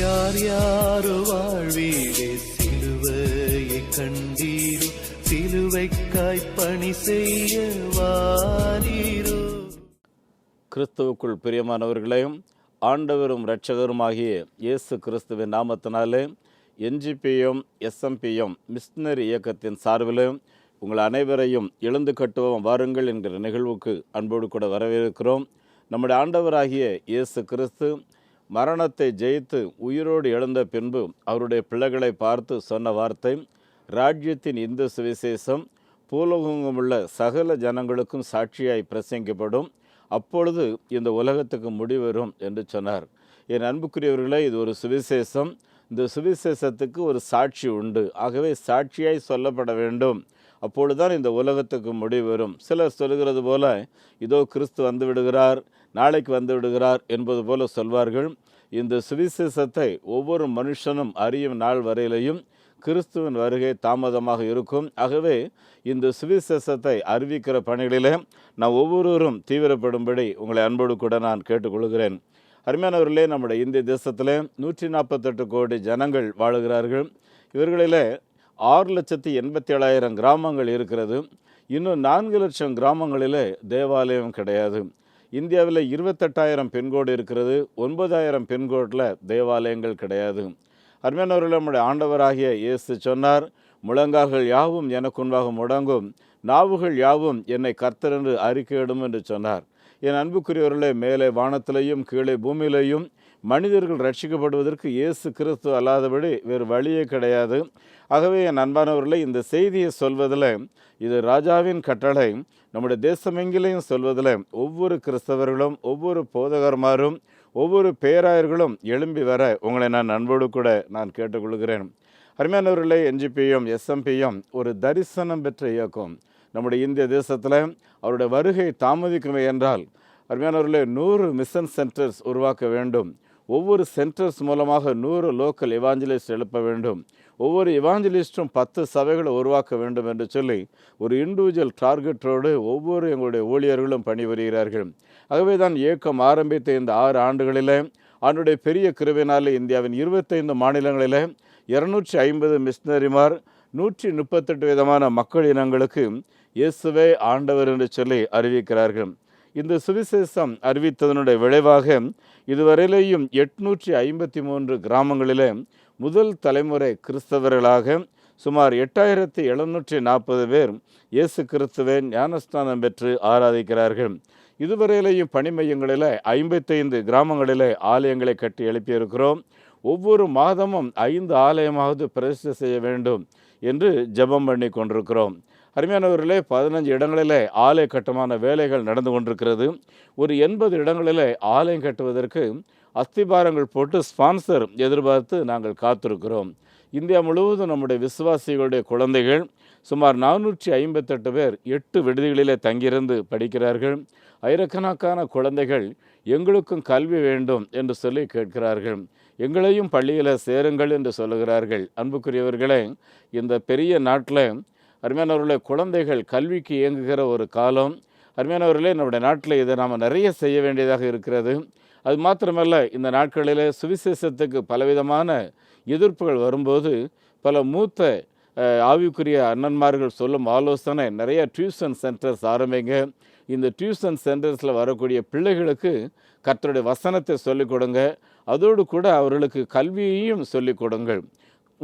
யார் யாரு வாழ்வீடே சிலுவையை கண்டீரு? சிலுவைக்காய் பணி செய்ய வாரீரு? கிறிஸ்துவுக்குள் பிரியமானவர்களையும் ஆண்டவரும் இரட்சகருமாகிய இயேசு கிறிஸ்துவின் நாமத்தினாலே என்ஜிபியும் எஸ்எம்பியும் மிஷினரி இயக்கத்தின் சார்பில் உங்கள் அனைவரையும் எழுந்து கட்டுவோம் வாருங்கள் என்கிற நிகழ்வுக்கு அன்போடு கூட வரவேற்கிறோம். நம்முடைய ஆண்டவராகிய இயேசு கிறிஸ்து மரணத்தை ஜெயித்து உயிரோடு எழுந்த பின்பு அவருடைய பிள்ளைகளை பார்த்து சொன்ன வார்த்தை ராஜ்யத்தின் இந்த சுவிசேஷம் பூலோகமுள்ள சகல ஜனங்களுக்கும் சாட்சியாய் பிரசங்கிக்கப்படும். அப்பொழுது இந்த உலகத்துக்கு முடிவரும் என்று சொன்னார். என் அன்புக்குரியவர்களே இது ஒரு சுவிசேஷம். இந்த சுவிசேஷத்துக்கு ஒரு சாட்சி உண்டு. ஆகவே சாட்சியாய் சொல்லப்பட வேண்டும். அப்பொழுதுதான் இந்த உலகத்துக்கு முடிவு வரும் சிலர் சொல்கிறது போல இதோ கிறிஸ்து வந்து விடுகிறார் நாளைக்கு வந்து விடுகிறார் என்பது போல சொல்வார்கள். இந்த சுவிசேஷத்தை ஒவ்வொரு மனுஷனும் அறியும் நாள் வரையிலையும் கிறிஸ்துவின் வருகை தாமதமாக இருக்கும். ஆகவே இந்த சுவிசேஷத்தை அறிவிக்கிற பணிகளிலே நான் ஒவ்வொருவரும் தீவிரப்படும்படி உங்களை அன்போடு கூட நான் கேட்டுக்கொள்கிறேன். அருமையானவர்களே நம்முடைய இந்திய தேசத்தில் நூற்றி நாற்பத்தெட்டு கோடி ஜனங்கள் வாழுகிறார்கள். இவர்களிலே ஆறு லட்சத்தி எண்பத்தி ஏழாயிரம் கிராமங்கள் இருக்கிறது. இன்னும் நான்கு லட்சம் கிராமங்களிலே தேவாலயம் கிடையாது. இந்தியாவில் இருபத்தெட்டாயிரம் பெண்கோடு இருக்கிறது. ஒன்பதாயிரம் பெண்கோட்டில் தேவாலயங்கள் கிடையாது. அருமையானவர்கள் நம்முடைய ஆண்டவராகிய இயேசு சொன்னார் முழங்கால்கள் யாவும் எனக்கு முன்பாக முடங்கும். நாவுகள் யாவும் என்னை கர்த்தர் என்று அறிக்கையிடும் என்று சொன்னார். என் அன்புக்குரியவர்களே மேலே வானத்திலையும் கீழே பூமியிலையும் மனிதர்கள் ரட்சிக்கப்படுவதற்கு இயேசு கிறிஸ்து அல்லாதபடி வேறு வழியே கிடையாது. ஆகவே என் அன்பானவர்களை இந்த செய்தியை சொல்வதில் இது ராஜாவின் கட்டளை நம்முடைய தேசமெங்கிலையும் சொல்வதில் ஒவ்வொரு கிறிஸ்தவர்களும் ஒவ்வொரு போதகர்மாரும் ஒவ்வொரு பேராயர்களும் எழும்பி வர உங்களை நான் அன்போடு கூட நான் கேட்டுக்கொள்கிறேன். அருமையானவர்களே என்ஜிபியும் எஸ்எம்பியும் ஒரு தரிசனம் பெற்ற இயக்கம் நம்முடைய இந்திய தேசத்தில் அவருடைய வருகை தாமதிக்குமே என்றால் அருமையானவர்களே நூறு மிஷன் சென்டர்ஸ் உருவாக்க வேண்டும். ஒவ்வொரு சென்டர்ஸ் மூலமாக நூறு லோக்கல் இவாஞ்சலிஸ்ட் எழுப்ப வேண்டும். ஒவ்வொரு இவாஞ்சலிஸ்டும் பத்து சபைகளை உருவாக்க வேண்டும் என்று சொல்லி ஒரு இண்டிவிஜுவல் டார்கெட்டோடு ஒவ்வொரு எங்களுடைய ஊழியர்களும் பணிபுரிகிறார்கள். ஆகவே தான் இயக்கம் ஆரம்பித்த இந்த ஆறு ஆண்டுகளிலே அவனுடைய பெரிய கிருவினாலே இந்தியாவின் இருபத்தைந்து மாநிலங்களிலே இருநூற்றி ஐம்பது மிஷினரிமார் நூற்றி முப்பத்தெட்டு விதமான மக்கள் இனங்களுக்கு இயேசுவே ஆண்டவர் என்று சொல்லி அறிவிக்கிறார்கள். இந்த சுவிசேஷம் அறிவித்ததனுடைய விளைவாக இதுவரையிலேயும் எட்நூற்றி ஐம்பத்தி மூன்று கிராமங்களிலே முதல் தலைமுறை கிறிஸ்தவர்களாக சுமார் எட்டாயிரத்தி எழுநூற்றி நாற்பது பேர் இயேசு கிறிஸ்துவை ஞானஸ்தானம் பெற்று ஆராதிக்கிறார்கள். இதுவரையிலேயும் பணி மையங்களில் ஐம்பத்தைந்து கிராமங்களிலே ஆலயங்களை கட்டி எழுப்பியிருக்கிறோம். ஒவ்வொரு மாதமும் ஐந்து ஆலயமாவது பிரதிஷ்டை செய்ய வேண்டும் என்று ஜெபம் பண்ணி கொண்டிருக்கிறோம். அருமையானவர்களே பதினஞ்சு இடங்களிலே ஆலய கட்டுமான வேலைகள் நடந்து கொண்டிருக்கிறது. ஒரு எண்பது இடங்களிலே ஆலயம் கட்டுவதற்கு அஸ்திபாரங்கள் போட்டு ஸ்பான்சர் எதிர்பார்த்து நாங்கள் காத்திருக்கிறோம். இந்தியா முழுவதும் நம்முடைய விசுவாசிகளுடைய குழந்தைகள் சுமார் நானூற்றி ஐம்பத்தெட்டு பேர் எட்டு விடுதிகளிலே தங்கியிருந்து படிக்கிறார்கள். ஆயிரக்கணக்கான குழந்தைகள் எங்களுக்கும் கல்வி வேண்டும் என்று சொல்லி கேட்கிறார்கள். எங்களையும் பள்ளியில் சேருங்கள் என்று சொல்லுகிறார்கள். அன்புக்குரியவர்களே இந்த பெரிய நாட்டில் அருமையானவர்களே குழந்தைகள் கல்விக்கு இயங்குகிற ஒரு காலம். அருமையானவர்களே நம்முடைய நாட்டில் இதை நாம் நிறைய செய்ய வேண்டியதாக இருக்கிறது. அது மாத்திரமல்ல இந்த நாட்களில் சுவிசேஷத்துக்கு பலவிதமான எதிர்ப்புகள் வரும்போது பல மூத்த ஆவிக்குரிய அண்ணன்மார்கள் சொல்லும் ஆலோசனை நிறைய டியூஷன் சென்டர்ஸ் ஆரம்பிங்க. இந்த டியூஷன் சென்டர்ஸில் வரக்கூடிய பிள்ளைகளுக்கு கர்த்தருடைய வசனத்தை சொல்லிக் கொடுங்க. அதோடு கூட அவர்களுக்கு கல்வியையும் சொல்லிக் கொடுங்கள்.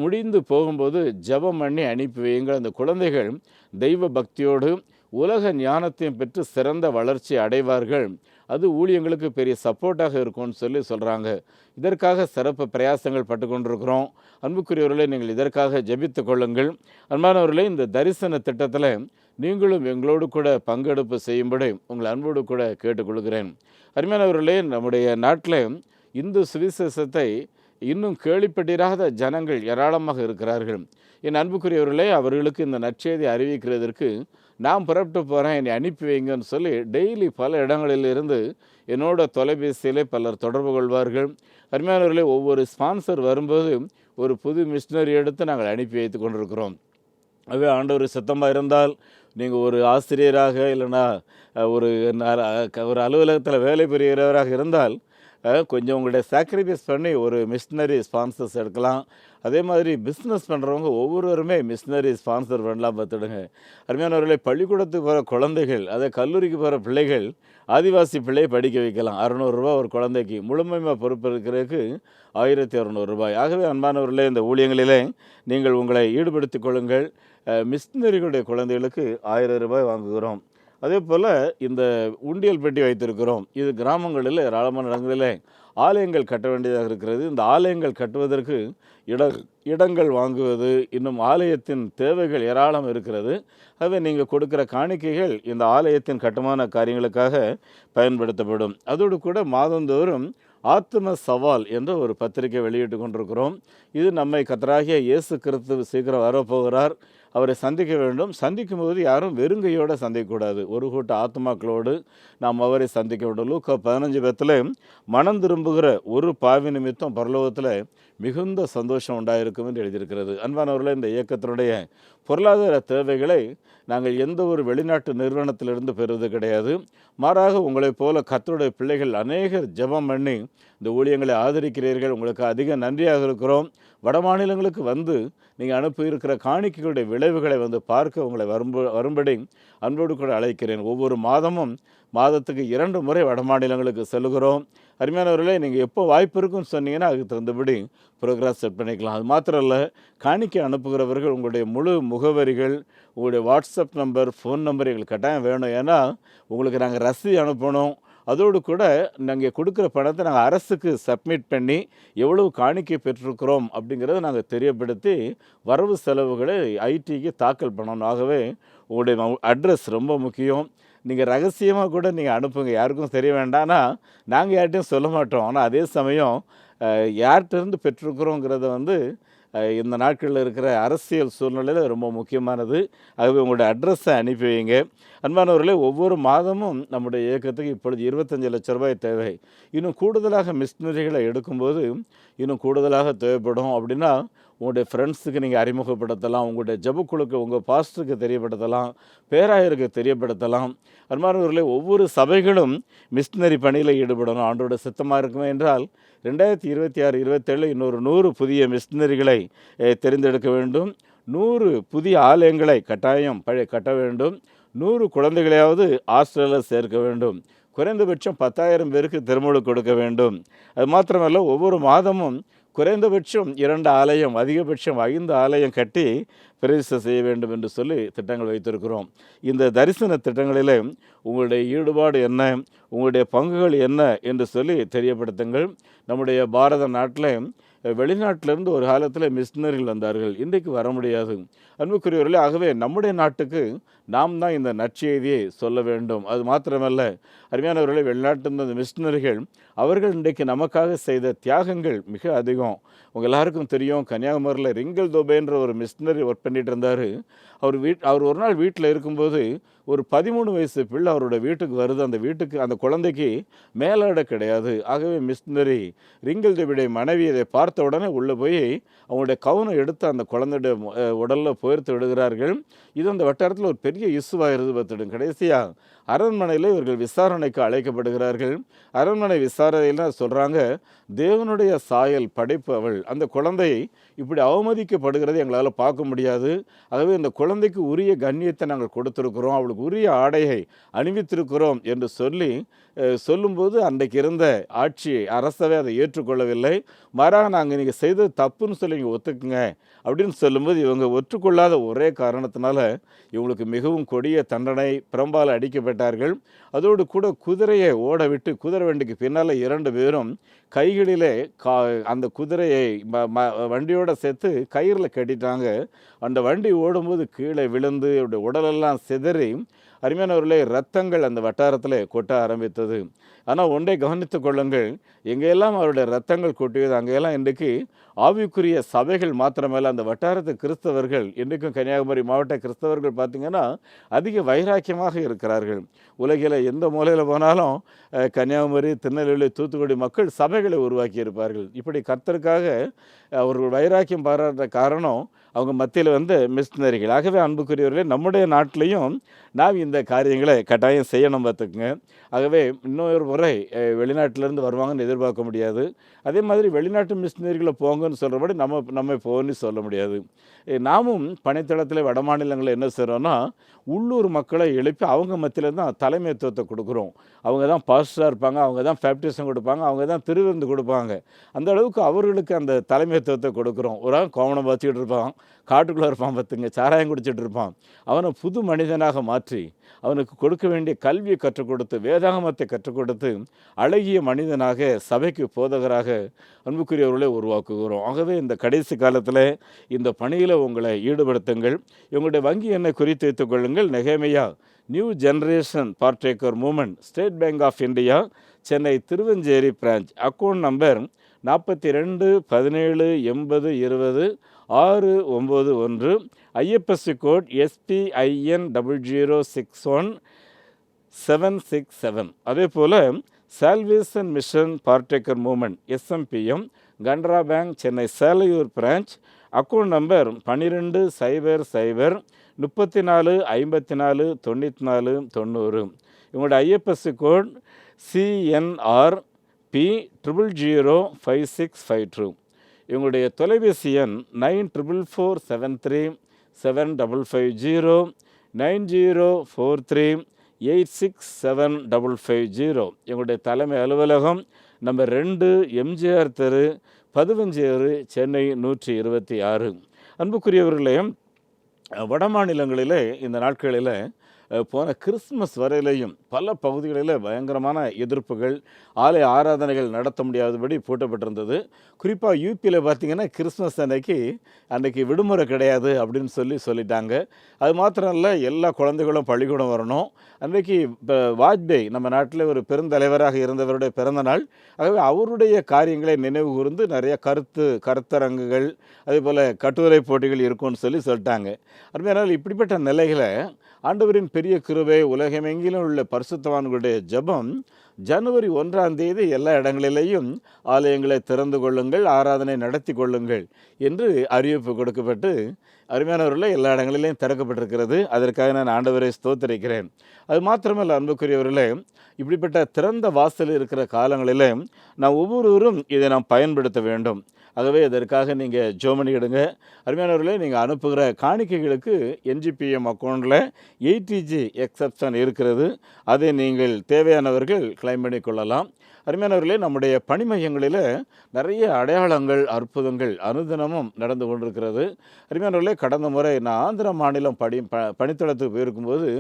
முடிந்து போகும்போது ஜெபம் பண்ணி அனுப்பி வையுங்கள். அந்த குழந்தைகள் தெய்வ பக்தியோடு உலக ஞானத்தையும் பெற்று சிறந்த வளர்ச்சி அடைவார்கள். அது ஊழியங்களுக்கு பெரிய சப்போர்ட்டாக இருக்கும்னு சொல்லி சொல்கிறாங்க இதற்காக சிறப்பு பிரயாசங்கள் பட்டு கொண்டிருக்கிறோம் அன்புக்குரியவர்களே நீங்கள் இதற்காக ஜெபித்து கொள்ளுங்கள். அன்பானவர்களே இந்த தரிசன திட்டத்தில் நீங்களும் எங்களோடு கூட பங்கெடுப்பு செய்யும்படி உங்கள் அன்போடு கூட கேட்டுக்கொள்கிறேன். அருமையானவர்களே நம்முடைய நாட்டில் இந்து சுவிசேஷத்தை இன்னும் கேள்விப்பட்டிராத ஜனங்கள் ஏராளமாக இருக்கிறார்கள். என் அன்புக்குரியவர்களே அவர்களுக்கு இந்த நற்செய்தி அறிவிக்கிறதற்கு நான் புறப்பட்டு போகிறேன் என்னை அனுப்பி வைங்கன்னு சொல்லி டெய்லி பல இடங்களிலிருந்து என்னோட தொலைபேசியிலே பலர் தொடர்பு கொள்வார்கள். அருமையானவர்களே ஒவ்வொரு ஸ்பான்சர் வரும்போது ஒரு புது மிஷினரி எடுத்து நாங்கள் அனுப்பி வைத்து கொண்டிருக்கிறோம். அதுவே ஆண்டவர் சித்தமாக இருந்தால் நீங்கள் ஒரு ஆசிரியராக இல்லைன்னா ஒரு ஒரு அலுவலகத்தில் வேலை புரிகிறவராக இருந்தால் கொஞ்சம் உங்களுடைய சாக்ரிஃபைஸ் பண்ணி ஒரு மிஷினரி ஸ்பான்சர்ஸ் எடுக்கலாம். அதே மாதிரி பிஸ்னஸ் பண்ணுறவங்க ஒவ்வொருவருமே மிஷினரி ஸ்பான்சர் பண்ணலாம் பார்த்துடுங்க. அருமையானவர்களே பள்ளிக்கூடத்துக்கு போகிற குழந்தைகள் அதே கல்லூரிக்கு போகிற பிள்ளைகள் ஆதிவாசி பிள்ளையை படிக்க வைக்கலாம். அறநூறுரூவா ஒரு குழந்தைக்கு. முழுமையாக பொறுப்பு இருக்கிறதுக்கு ஆயிரத்தி இரநூறுபாய் ஆகவே அன்பானவர்களே இந்த ஊழியங்களிலே நீங்கள் உங்களை ஈடுபடுத்திக் கொள்ளுங்கள். மிஷினரிகளுடைய குழந்தைகளுக்கு ஆயிரம் ரூபாய் வாங்குகிறோம். அதே போல் இந்த உண்டியல் பெட்டி வைத்திருக்கிறோம். இது கிராமங்களில் ஏராளமான இடங்களிலே ஆலயங்கள் கட்ட வேண்டியதாக இருக்கிறது. இந்த ஆலயங்கள் கட்டுவதற்கு இட இடங்கள் வாங்குவது இன்னும் ஆலயத்தின் தேவைகள் ஏராளம் இருக்கிறது. ஆகவே நீங்கள் கொடுக்குற காணிக்கைகள் இந்த ஆலயத்தின் கட்டுமான காரியங்களுக்காக பயன்படுத்தப்படும். அதோடு கூட மாதந்தோறும் ஆத்ம சவால் என்ற ஒரு பத்திரிகை வெளியிட்டு கொண்டிருக்கிறோம். இது நம்மை கத்தராகிய இயேசு கிறிஸ்து சீக்கிரம் வரப்போகிறார். அவரை சந்திக்க வேண்டும். சந்திக்கும் போது யாரும் வெறுங்கையோடு சந்திக்கக்கூடாது. ஒரு கூட்ட ஆத்மாக்களோடு நாம் அவரை சந்திக்க வேண்டும். லூக்கா பதினஞ்சு பேத்தில் மனம் திரும்புகிற ஒரு பாவி நிமித்தம் பரலோகத்தில் மிகுந்த சந்தோஷம் உண்டாயிருக்கும் என்று எழுதியிருக்கிறது. அன்பானவர்களே இந்த இயக்கத்தினுடைய பொருளாதார தேவைகளை நாங்கள் எந்த ஒரு வெளிநாட்டு நிறுவனத்திலிருந்து பெறுவது கிடையாது. மாறாக உங்களைப் போல கத்தருடைய பிள்ளைகள் அநேகர் ஜெபம் பண்ணி இந்த ஊழியங்களை ஆதரிக்கிறீர்கள். உங்களுக்கு அதிக நன்றியாக இருக்கிறோம். வட மாநிலங்களுக்கு வந்து நீங்கள் அனுப்பியிருக்கிற காணிக்கைகளுடைய விளைவுகளை வந்து பார்க்க உங்களை வரும்ப வரும்படி அன்போடு கூட அழைக்கிறேன். ஒவ்வொரு மாதமும் மாதத்துக்கு இரண்டு முறை வட மாநிலங்களுக்கு செல்கிறோம் அருமையானவர்களே நீங்கள் எப்போ வாய்ப்பு இருக்குன்னு சொன்னீங்கன்னா அதுக்கு தகுந்தபடி ப்ரோக்ராம் செட் பண்ணிக்கலாம். அது மாத்திரம் இல்லை காணிக்கை அனுப்புகிறவர்கள் உங்களுடைய முழு முகவரிகள் உங்களுடைய வாட்ஸ்அப் நம்பர் ஃபோன் நம்பர் எங்களுக்கு கட்டாயம் வேணும். ஏன்னா உங்களுக்கு நாங்கள் ரசீது அனுப்பணும். அதோடு கூட நாங்கள் கொடுக்குற பணத்தை நாங்கள் அரசுக்கு சப்மிட் பண்ணி எவ்வளவு காணிக்கை பெற்றிருக்கிறோம் அப்படிங்கிறத நாங்கள் தெரியப்படுத்தி வரவு செலவுகளை ஐடிக்கு தாக்கல் பண்ணணும். ஆகவே உங்களுடைய அட்ரஸ் ரொம்ப முக்கியம். நீங்கள் ரகசியமாக கூட நீங்கள் அனுப்புங்க. யாருக்கும் தெரிய வேண்டாம்னா நாங்கள் யார்கிட்டையும் சொல்ல மாட்டோம். ஆனால் அதே சமயம் யார்கிட்டருந்து யார்கிட்டேருந்து பெற்றிருக்கிறோங்கிறத வந்து இந்த நாட்களில் இருக்கிற அரசியல் சூழ்நிலையில் ரொம்ப முக்கியமானது. ஆகவே உங்களுடைய அட்ரஸை அனுப்பி வைங்க. அன்பானவர்களே ஒவ்வொரு மாதமும் நம்முடைய இயக்கத்துக்கு இப்பொழுது இருபத்தஞ்சு லட்ச ரூபாய் தேவை. இன்னும் கூடுதலாக மிஷினரிகளை எடுக்கும்போது இன்னும் கூடுதலாக தேவைப்படும். அப்படின்னா உங்களுடைய ஃப்ரெண்ட்ஸுக்கு நீங்கள் அறிமுகப்படுத்தலாம் உங்களுடைய ஜபக்குழுக்கு உங்கள் பாஸ்டருக்கு தெரியப்படுத்தலாம் பேராயருக்கு தெரியப்படுத்தலாம். அன்பானவர்களே ஒவ்வொரு சபைகளும் மிஷினரி பணியில் ஈடுபடணும். ஆண்டோட சித்தமாக இருக்குமே என்றால் ரெண்டாயிரத்தி இருபத்தி ஆறு இருபத்தேழு இன்னொரு நூறு புதிய மிஷினரிகளை தெரிந்தெடுக்க வேண்டும். நூறு புதிய ஆலயங்களை கட்டாயம் பழைய கட்ட வேண்டும். நூறு குழந்தைகளையாவது ஹாஸ்டலில் சேர்க்க வேண்டும். குறைந்தபட்சம் பத்தாயிரம் பேருக்கு திருமணம் கொடுக்க வேண்டும். அது மாத்திரமல்ல ஒவ்வொரு மாதமும் குறைந்தபட்சம் இரண்டு ஆலயம் அதிகபட்சம் ஐந்து ஆலயம் கட்டி பிரதிஷ்டை செய்ய வேண்டும் என்று சொல்லி திட்டங்கள் வைத்திருக்கிறோம். இந்த தரிசன திட்டங்களில் உங்களுடைய ஈடுபாடு என்ன உங்களுடைய பங்குகள் என்ன என்று சொல்லி தெரியப்படுத்துங்கள். நம்முடைய பாரத நாட்டில் வெளிநாட்டிலிருந்து ஒரு காலத்தில் மிஷினரிகள் வந்தார்கள். இன்றைக்கு வர முடியாது. அன்புக்குரியவர்களே ஆகவே நம்முடைய நாட்டுக்கு நாம் தான் இந்த நற்செய்தியை சொல்ல வேண்டும். அது மாத்திரமல்ல அருமையானவர்களே வெளிநாட்டிலிருந்து அந்த மிஷினரிகள் அவர்கள் இன்றைக்கு நமக்காக செய்த தியாகங்கள் மிக அதிகம். உங்கள் எல்லாருக்கும் தெரியும் கன்னியாகுமரியில் ரிங்கல் தோபேன்ற ஒரு மிஷினரி ஒர்க் பண்ணிட்டு இருந்தார். அவர் வீட் அவர் ஒரு நாள் வீட்டில் இருக்கும்போது ஒரு பதிமூணு வயசு பிள்ளை அவரோட வீட்டுக்கு வருது. அந்த வீட்டுக்கு அந்த குழந்தைக்கு மேலாடை கிடையாது. ஆகவே மிஷினரி ரிங்கல் தேவியுடைய மனைவி இதை பார்த்த உடனே உள்ளே போய் அவங்களுடைய கவனம் எடுத்து அந்த குழந்தையுடைய உடலில் அஹ் விடுகிறார்கள். இது அந்த வட்டாரத்தில் ஒரு பெரிய இசுவாயிருது பார்த்துடும் கடைசியாக அரண்மனையில் இவர்கள் விசாரணைக்கு அழைக்கப்படுகிறார்கள். அரண்மனை விசாரணையில் சொல்கிறாங்க தேவனுடைய சாயல் படைப்பு அவள். அந்த குழந்தை இப்படி அவமதிக்கப்படுகிறது. எங்களால் பார்க்க முடியாது. ஆகவே இந்த குழந்தைக்கு உரிய கண்ணியத்தை நாங்கள் கொடுத்துருக்குறோம் அவளுக்கு உரிய ஆடையை அணிவித்திருக்கிறோம் என்று சொல்லி சொல்லும்போது அன்றைக்கு இருந்த ஆட்சி அரசவே அதை ஏற்றுக்கொள்ளவில்லை. மாறாக நாங்கள் நீங்கள் செய்தது தப்புன்னு சொல்லி இங்கே ஒத்துக்குங்க அப்படின்னு சொல்லும்போது இவங்க ஒற்றுக்கொள்ளாத ஒரே காரணத்தினால இவங்களுக்கு மிகவும் கொடிய தண்டனை பிரம்பால் அடிக்கப்பட்டார்கள். அதோடு கூட குதிரையை ஓட விட்டு குதிரை வண்டிக்கு பின்னால் இரண்டு பேரும் கைகளிலே கா அந்த குதிரையை ம- ம- வண்டியோட சேர்த்து கயிறில் கட்டிட்டாங்க. அந்த வண்டி ஓடும்போது கீழே விழுந்து அவருடைய உடலெல்லாம் சிதறி அருமையானவர்களே ரத்தங்கள் அந்த வட்டாரத்தில் கொட்ட ஆரம்பித்தது. ஆனால் ஒன்றை கவனித்துக் கொள்ளுங்கள். எங்கெல்லாம் அவருடைய ரத்தங்கள் கொட்டியது. அங்கெல்லாம் இன்றைக்கு ஆவிக்குரிய சபைகள் மாத்திரமல்ல அந்த வட்டாரத்து கிறிஸ்தவர்கள் இன்றைக்கும் கன்னியாகுமரி மாவட்ட கிறிஸ்தவர்கள் பார்த்திங்கன்னா அதிக வைராக்கியமாக இருக்கிறார்கள். உலகில் எந்த மூலையில் போனாலும் கன்னியாகுமரி திருநெல்வேலி தூத்துக்குடி மக்கள் சபைகளை உருவாக்கி இருப்பார்கள். இப்படி கர்த்தருக்காக அவர்கள் வைராக்கியம் பாராட்ட காரணம் அவங்க மத்தியில் வந்து மிஷினரிகள். ஆகவே அன்புக்குரியவர்களே நம்முடைய நாட்டிலையும் நாம் இந்த காரியங்களை கட்டாயம் செய்யணும் பார்த்துக்குங்க ஆகவே இன்னொரு முறை வெளிநாட்டிலேருந்து வருவாங்கன்னு எதிர்பார்க்க முடியாது. அதே மாதிரி வெளிநாட்டு மிஷினரிகளை போங்கன்னு சொல்கிறபடி நம்ம நம்ம போகணும்னு சொல்ல முடியாது. நாமும் பணித்தளத்தில் வட மாநிலங்களில் என்ன செய்கிறோன்னா உள்ளூர் மக்களை எழுப்பி அவங்க மத்தியில் தான் தலைமைத்துவத்தை கொடுக்குறோம். அவங்க தான் பாஸ்டராக இருப்பாங்க அவங்க தான் பேப்டிசம் கொடுப்பாங்க அவங்க தான் திருவிருந்து கொடுப்பாங்க. அந்த அளவுக்கு அவர்களுக்கு அந்த தலைமைத்துவத்தை கொடுக்குறோம். ஒரு ஆள் கோவணம் பார்த்துக்கிட்டு இருப்பான் காட்டுக்குள்ளே இருப்பான் பார்த்துங்க சாராயம் குடிச்சிட்டு இருப்பான். அவனை புது மனிதனாக மாற்றி அவனுக்கு கொடுக்க வேண்டிய கல்வியை கற்றுக் கொடுத்து வேதாகமத்தை கற்றுக் கொடுத்து அழகிய மனிதனாக சபைக்கு போதகராக அன்புக்குரியவர்களை உருவாக்குகிறோம். ஆகவே இந்த கடைசி காலத்தில் இந்த பணியில் உங்களை ஈடுபடுத்துங்கள். உங்களுடைய வங்கி எண்ணை குறித்து வைத்துக் கொள்ளுங்கள். நெகேமையா new generation partaker movement State Bank of India Chennai Thiruvancheri branch account number நாற்பத்தி ரெண்டு பதினேழு எண்பது இருபது ஆறு ஒம்பது ஒன்று. IFSC code SBIN double zero six one seven six seven அதே போல் salvation mission partaker movement SMPM Canara bank Chennai Selaiyur branch account number பன்னிரெண்டு சைபர் சைபர் முப்பத்தி நாலு ஐம்பத்தி நாலு தொண்ணூற்றி நாலு தொண்ணூறு. இவங்களோட IFSC code CNR B triple zero five six five two இவங்களுடைய தொலைபேசி எண் nine triple four seven three seven double five zero nine zero four three eight six seven double five zero. எங்களுடைய தலைமை அலுவலகம் நம்பர் ரெண்டு எம்ஜிஆர் தெரு பதுவஞ்சேரு சென்னை நூற்றி இருபத்தி ஆறு. அன்புக்குரியவர்களே வட மாநிலங்களிலே இந்த நாட்களில் போன கிறிஸ்மஸ் வரையிலையும் பல பகுதிகளில் பயங்கரமான எதிர்ப்புகள் ஆலய ஆராதனைகள் நடத்த முடியாதபடி பூட்டப்பட்டிருந்தது. குறிப்பாக யூபியில் பார்த்திங்கன்னா கிறிஸ்மஸ் அன்னைக்கு அன்றைக்கி விடுமுறை கிடையாது அப்படின்னு சொல்லி சொல்லிட்டாங்க. அது மாத்திரம் இல்லை எல்லா குழந்தைகளும் பள்ளிக்கூடம் வரணும். அன்றைக்கி இப்போ வாஜ்பேயி நம்ம நாட்டில் ஒரு பெருந்தலைவராக இருந்தவருடைய பிறந்த நாள். ஆகவே அவருடைய காரியங்களை நினைவு கூர்ந்து நிறைய கருத்து கருத்தரங்குகள் அதே போல் கட்டுரை போட்டிகள் இருக்கும்னு சொல்லி சொல்லிட்டாங்க. அருமையானால் இப்படிப்பட்ட நிலைகளை ஆண்டவரின் பெரிய கிருவை உலகமெங்கிலும் உள்ள பரிசுத்தவான்களுடைய ஜெபம் ஜனவரி ஒன்றாம் தேதி எல்லா இடங்களிலேயும் ஆலயங்களை திறந்து கொள்ளுங்கள் ஆராதனை நடத்தி கொள்ளுங்கள் என்று அறிவிப்பு கொடுக்கப்பட்டு அருமையானவர்களை எல்லா இடங்களிலேயும் திறக்கப்பட்டிருக்கிறது. அதற்காக நான் ஆண்டவரை ஸ்தோத்தரிக்கிறேன். அது மாத்திரமல்ல அன்புக்குரியவர்களே இப்படிப்பட்ட திறந்த வாசல் இருக்கிற காலங்களிலே நாம் ஒவ்வொருவரும் இதை நாம் பயன்படுத்த வேண்டும். ஆகவே இதற்காக நீங்கள் ஜோமனிடுங்க அருமையானவர்களே நீங்கள் அனுப்புகிற காணிக்கைகளுக்கு என்ஜிபிஎம் அக்கௌண்ட்டில் எயிட்டிஜி எக்ஸப்ஷன் இருக்கிறது. அதை நீங்கள் தேவையானவர்கள் கிளைம் பண்ணி கொள்ளலாம். அருமையானவர்களே நம்முடைய பணி மையங்களில் நிறைய அடையாளங்கள் அற்புதங்கள் அனுதினமும் நடந்து கொண்டிருக்கிறது. அருமையானவர்களே கடந்த முறை நான் ஆந்திர மாநிலம் படி ப பணித்தளத்துக்கு போயிருக்கும்போது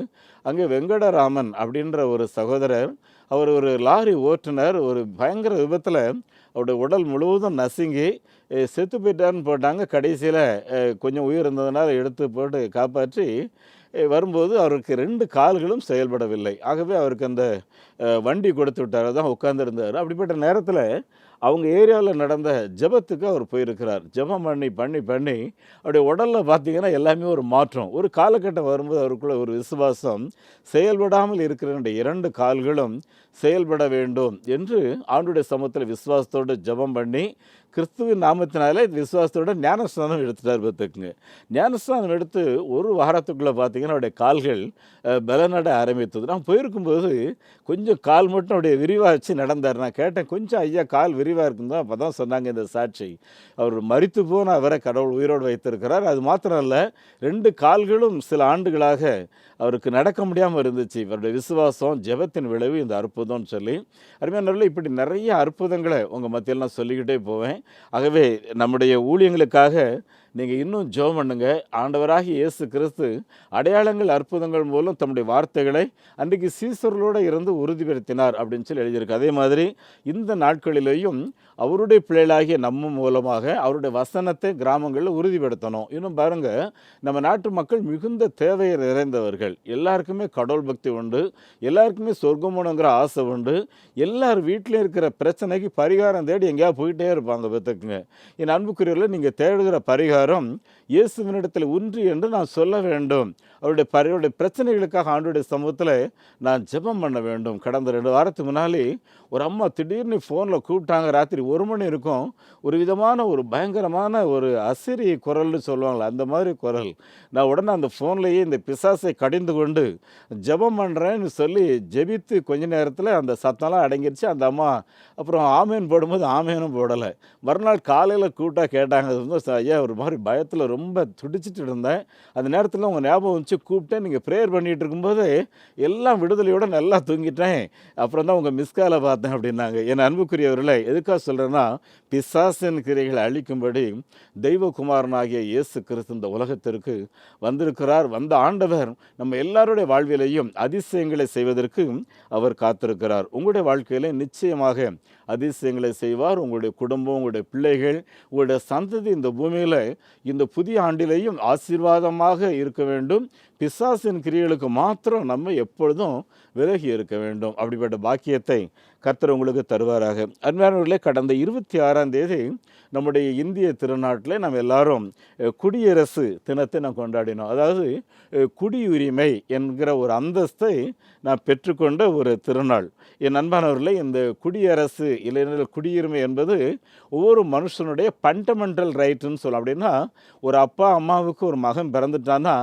அங்கே வெங்கடராமன் அப்படின்ற ஒரு சகோதரர் அவர் ஒரு லாரி ஓட்டுநர் ஒரு பயங்கர விபத்தில் அவருடைய உடல் முழுவதும் நசுங்கி செத்து போயிட்டான்னு போட்டாங்க. கடைசியில் கொஞ்சம் உயிர் இருந்ததுனால எடுத்து போட்டு காப்பாற்றி வரும்போது அவருக்கு ரெண்டு கால்களும் செயல்படவில்லை. ஆகவே அவருக்கு அந்த வண்டி கொடுத்து விட்டார். தான் உட்காந்துருந்தார் அப்படிப்பட்ட நேரத்தில் அவங்க ஏரியாவில் நடந்த ஜெபத்துக்கு அவர் போயிருக்கிறார். ஜெபம் பண்ணி பண்ணி பண்ணி அப்படியே உடலில் பார்த்தீங்கன்னா எல்லாமே ஒரு மாற்றம். ஒரு காலகட்டம் வரும்போது அவருக்குள்ள ஒரு விசுவாசம் செயல்படாமல் இருக்கிற இரண்டு கால்களும் செயல்பட வேண்டும் என்று ஆண்டுடைய சமூகத்தில் விசுவாசத்தோடு ஜெபம் பண்ணி கிறிஸ்துவின் நாமத்தினாலே விசுவாசத்தோட ஞானஸ்நானம் எடுத்துட்டார் பார்த்துக்குங்க ஞானஸ்நானம் எடுத்து ஒரு வாரத்துக்குள்ளே பார்த்தீங்கன்னா அவருடைய கால்கள் அஹ், பலனட ஆரம்பித்தது. நான் போயிருக்கும்போது கொஞ்சம் கால் மட்டும் அப்படியே விரிவாக வச்சு நடந்தார். நான் கேட்டேன் கொஞ்சம் ஐயா கால் விரிவாக இருக்குன்னு அப்போ தான் சொன்னாங்க இந்த சாட்சி. அவர் மறித்து போன அவரை கடவுள் உயிரோடு வைத்திருக்கிறார். அது மாத்திரம் இல்லை ரெண்டு கால்களும் சில ஆண்டுகளாக அவருக்கு நடக்க முடியாமல் இருந்துச்சு. இவருடைய விசுவாசம் ஜெபத்தின் விளைவு இந்த அற்புதம்னு சொல்லி. அருமையானவர்களே இப்படி நிறைய அற்புதங்களை உங்கள் மத்தியில் நான் சொல்லிக்கிட்டே போவேன். ஆகவே நம்முடைய ஊழியங்களுக்காக நீங்கள் இன்னும் ஜெபம் பண்ணுங்க. ஆண்டவராகி இயேசு கிறிஸ்து அடையாளங்கள் அற்புதங்கள் மூலம் தம்முடைய வார்த்தைகளை அன்றைக்கு சீசர்களோடு இருந்து உறுதிப்படுத்தினார் அப்படின்னு சொல்லி எழுதியிருக்கு. அதே மாதிரி இந்த நாட்களிலேயும் அவருடைய பிள்ளைகளாகிய நம்ம மூலமாக அவருடைய வசனத்தை கிராமங்களில் உறுதிப்படுத்தணும். இன்னும் பாருங்கள் நம்ம நாட்டு மக்கள் மிகுந்த தேவையை நிறைந்தவர்கள். எல்லாருக்குமே கடவுள் பக்தி உண்டு. எல்லாருக்குமே சொர்க்கமுணுங்கிற ஆசை உண்டு. எல்லார் வீட்டிலையும் இருக்கிற பிரச்சனைக்கு பரிகாரம் தேடி எங்கேயாவது போயிட்டே இருப்பாங்க பெற்றுக்குங்க என் அன்புக்குரியவர்கள் நீங்கள் தேடுகிற பரிகாரம் அதிகாரம் இயேசுவினிடத்தில் ஒன்று என்று நான் சொல்ல வேண்டும். அவருடைய பரையுடைய பிரச்சனைகளுக்காக ஆண்டுடைய சமூகத்தில் நான் ஜெபம் பண்ண வேண்டும். கடந்த ரெண்டு வாரத்துக்கு முன்னாலே ஒரு அம்மா திடீர்னு ஃபோனில் கூப்பிட்டாங்க. ராத்திரி ஒரு மணி இருக்கும். ஒரு விதமான ஒரு பயங்கரமான ஒரு அசிரி குரல்னு சொல்லுவாங்களே அந்த மாதிரி குரல். நான் உடனே அந்த ஃபோன்லேயே இந்த பிசாசை கடிந்து கொண்டு ஜெபம் பண்ணுறேன்னு சொல்லி ஜெபித்து கொஞ்ச நேரத்தில் அந்த சத்தம்லாம் அடங்கிருச்சு. அந்த அம்மா அப்புறம் ஆமேன் போடும்போது ஆமேனும் போடலை. மறுநாள் காலையில் கூப்பிட்டா கேட்டாங்க அது வந்து ஐயா ஒரு மாதிரி பயத்தில் ரொம்ப ரொம்ப துடிச்சிட்டு இருந்தேன். அந்த நேரத்தில் உங்கள் ஞாபகம் வச்சு கூப்பிட்டேன். நீங்கள் ப்ரேயர் பண்ணிகிட்டு இருக்கும்போது எல்லாம் விடுதலையோட நல்லா தூங்கிட்டேன். அப்புறம் தான் உங்கள் மிஸ்காலை பார்த்தேன் அப்படின்னாங்க. என் அன்புக்குரியவர்களை எதுக்காக சொல்கிறேன்னா பிசாசின் கிரைகளை அழிக்கும்படி தெய்வகுமாரனாகிய இயேசு கிறிஸ்து இந்த உலகத்திற்கு வந்திருக்கிறார். வந்த ஆண்டவர் நம்ம எல்லாருடைய வாழ்விலையும் அதிசயங்களை செய்வதற்கு அவர் காத்திருக்கிறார். உங்களுடைய வாழ்க்கையில் நிச்சயமாக அதிசயங்களை செய்வார். உங்களுடைய குடும்பம் உங்களுடைய பிள்ளைகள் உங்களுடைய சந்ததி இந்த பூமியில் இந்த புதிய ஆண்டிலேயும் ஆசீர்வாதமாக இருக்க வேண்டும். பிசாசின் கிரியைகளுக்கு மாத்திரம் நம்ம எப்பொழுதும் விலகி இருக்க வேண்டும். அப்படிப்பட்ட பாக்கியத்தை கர்த்தர் உங்களுக்கு தருவாராக. அன்பானவர்களே கடந்த இருபத்தி ஆறாம் தேதி நம்முடைய இந்திய திருநாட்டில் நம்ம எல்லாரும் குடியரசு தினத்தை நான் கொண்டாடினோம். அதாவது குடியுரிமை என்கிற ஒரு அந்தஸ்தை நான் பெற்றுக்கொண்ட ஒரு திருநாள். என் அன்பானவர்களே இந்த குடியரசு இல்லைன்னா குடியுரிமை என்பது ஒவ்வொரு மனுஷனுடைய பண்டமெண்டல் ரைட்டுன்னு சொல்லலாம். அப்படின்னா ஒரு அப்பா அம்மாவுக்கு ஒரு மகன் பிறந்துட்டான்னா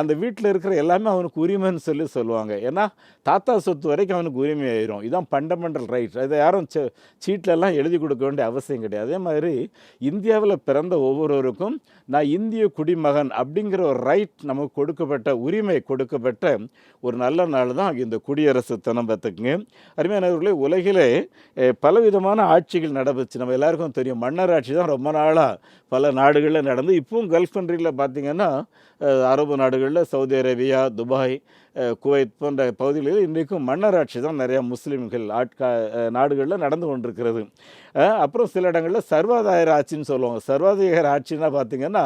அந்த வீட்டில் இருக்கிற எல்லாமே அவனுக்கு உரிமைன்னு சொல்லி சொல்லுவாங்க. ஏன்னா தாத்தா சொத்து வரைக்கும் அவனுக்கு உரிமை ஆயிரும். இதான் பண்டமெண்டல் ரைட் அதை யாரும் சீட்லெல்லாம் எழுதி கொடுக்க வேண்டிய அவசியம் கிடையாது. அதே மாதிரி இந்தியாவில் பிறந்த ஒவ்வொருவருக்கும் நான் இந்திய குடிமகன் அப்படிங்கிற ஒரு ரைட் நமக்கு கொடுக்கப்பட்ட உரிமை கொடுக்கப்பட்ட ஒரு நல்ல நாள் தான் இந்த குடியரசு தினம் பார்த்துக்குங்க அருமையானவர்களே உலகிலே பலவிதமான ஆட்சிகள் நடந்துச்சு நம்ம எல்லாருக்கும் தெரியும் மன்னர் ஆட்சி தான் ரொம்ப நாளாக பல நாடுகளில் நடந்து இப்பவும் கல்ஃப் கண்ட்ரியில் பார்த்திங்கன்னா அரபு நாடுகளில் சவுதி அரேபியா துபாய் குவைத் போன்ற பகுதிகளில் இன்றைக்கும் மன்னர் ஆட்சி தான் நிறையா முஸ்லீம்கள் ஆட்கா நாடுகளில் நடந்து கொண்டிருக்கிறது. அப்புறம் சில இடங்களில் சர்வாதாயர் ஆட்சின்னு சொல்லுவாங்க. சர்வாதிகார ஆட்சின்னா பார்த்திங்கன்னா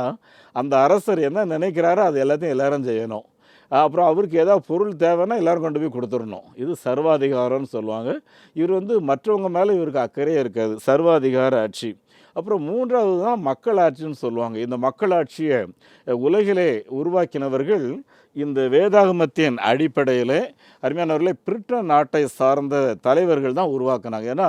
அந்த அரசர் என்ன நினைக்கிறாரோ அது எல்லாத்தையும் எல்லாரும் செய்யணும். அப்புறம் அவருக்கு ஏதாவது பொருள் தேவைன்னா எல்லோரும் கொண்டு போய் கொடுத்துடணும். இது சர்வாதிகாரம்னு சொல்லுவாங்க. இவர் வந்து மற்றவங்க மேலே இவருக்கு அக்கறையே இருக்காது. சர்வாதிகார ஆட்சி. அப்புறம் மூன்றாவது தான் மக்களாட்சின்னு சொல்லுவாங்க. இந்த மக்களாட்சியை உலகிலே உருவாக்கினவர்கள் இந்த வேதாகமத்தின் அடிப்படையில் அருமையானவர்களே பிரிட்டன் நாட்டை சார்ந்த தலைவர்கள் தான் உருவாக்குனாங்க. ஏன்னா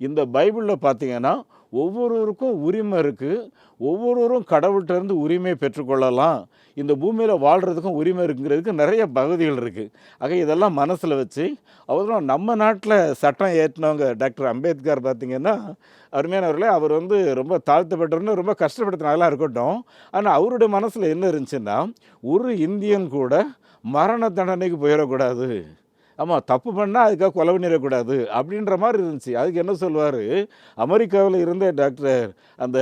இந்த பைபிளில் பார்த்தீங்கன்னா ஒவ்வொருவருக்கும் உரிமை இருக்குது ஒவ்வொருவரும் கடவுள்கிட்ட இருந்து உரிமை பெற்றுக்கொள்ளலாம். இந்த பூமியில் வாழ்கிறதுக்கும் உரிமை இருக்குங்கிறதுக்கு நிறைய பகுதிகள் இருக்குது ஆக இதெல்லாம் மனசில் வச்சு அவரும் நம்ம நாட்டில் சட்டம் ஏற்றினவங்க டாக்டர் அம்பேத்கர் பார்த்திங்கன்னா அருமையானவர்களே அவர் வந்து ரொம்ப தாழ்த்தப்பட்டவர்னு ரொம்ப கஷ்டப்படுத்தினாலாம் இருக்கட்டும். ஆனால் அவருடைய மனசில் என்ன இருந்துச்சுன்னா ஒரு இந்தியன் கூட மரண தண்டனைக்கு போயிடக்கூடாது. ஆமாம் தப்பு பண்ணால் அதுக்காக கொலை பண்ணிடக்கூடாது அப்படின்ற மாதிரி இருந்துச்சு. அதுக்கு என்ன சொல்லுவார்? அமெரிக்காவில் இருந்த டாக்டர் அந்த